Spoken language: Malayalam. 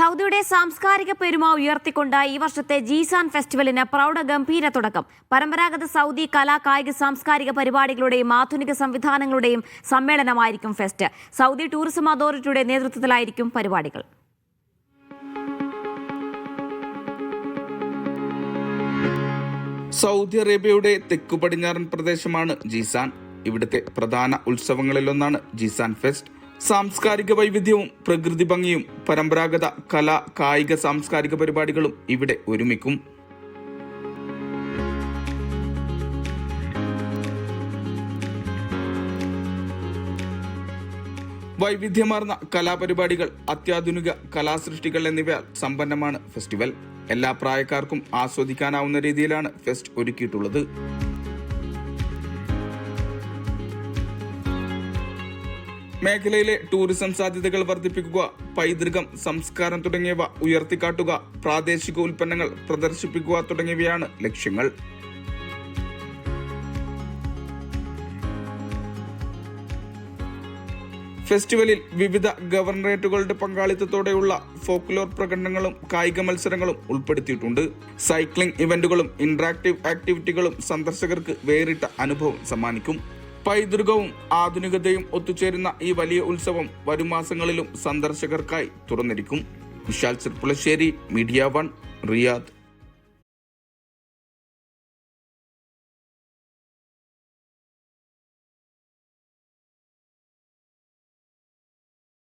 സൗദിയുടെ സാംസ്കാരിക പെരുമ ഉയർത്തിക്കൊണ്ട് ഈ വർഷത്തെ ജീസാൻ ഫെസ്റ്റിവലിന് പ്രൗഢഗംഭീര തുടക്കം. പരമ്പരാഗത സൗദി കലാ കായിക സാംസ്കാരിക പരിപാടികളുടെയും ആധുനിക സംവിധാനങ്ങളുടെയും സമ്മേളനമായിരിക്കും ഫെസ്റ്റ്. സൗദി ടൂറിസം അതോറിറ്റിയുടെ നേതൃത്വത്തിലായിരിക്കും പരിപാടികൾ. സൗദി അറേബ്യയുടെ തെക്കു പടിഞ്ഞാറൻ പ്രദേശമാണ് ജീസാൻ. ഇവിടുത്തെ പ്രധാന ഉത്സവങ്ങളിലൊന്നാണ് ജീസാൻ ഫെസ്റ്റ്. സാംസ്കാരിക വൈവിധ്യവും പ്രകൃതി ഭംഗിയും പരമ്പരാഗത കലാ കായിക സാംസ്കാരിക പരിപാടികളും ഇവിടെ ഒരുമിക്കും. വൈവിധ്യമാർന്ന കലാപരിപാടികൾ അത്യാധുനിക കലാസൃഷ്ടികൾ എന്നിവ സമ്പന്നമാണ് ഫെസ്റ്റിവൽ. എല്ലാ പ്രായക്കാർക്കും ആസ്വദിക്കാനാവുന്ന രീതിയിലാണ് ഫെസ്റ്റ് ഒരുക്കിയിട്ടുള്ളത്. മേഖലയിലെ ടൂറിസം സാധ്യതകൾ വർദ്ധിപ്പിക്കുക പൈതൃകം സംസ്കാരം തുടങ്ങിയവ ഉയർത്തിക്കാട്ടുക പ്രാദേശിക ഉൽപ്പന്നങ്ങൾ പ്രദർശിപ്പിക്കുക തുടങ്ങിയവയാണ് ലക്ഷ്യങ്ങൾ. ഫെസ്റ്റിവലിൽ വിവിധ ഗവർണറേറ്റുകളുടെ പങ്കാളിത്തത്തോടെയുള്ള ഫോക്ലോർ പ്രകടനങ്ങളും കായിക മത്സരങ്ങളും ഉൾപ്പെടുത്തിയിട്ടുണ്ട്. സൈക്ലിംഗ് ഇവന്റുകളും ഇന്ററാക്റ്റീവ് ആക്ടിവിറ്റികളും സന്ദർശകർക്ക് വേറിട്ട അനുഭവം സമ്മാനിക്കും. പൈതൃകവും ആധുനികതയും ഒത്തുചേരുന്ന ഈ വലിയ ഉത്സവം വരും മാസങ്ങളിലും സന്ദർശകർക്കായി തുറന്നിരിക്കും. Vishal Cherpulassery media one Riyadh.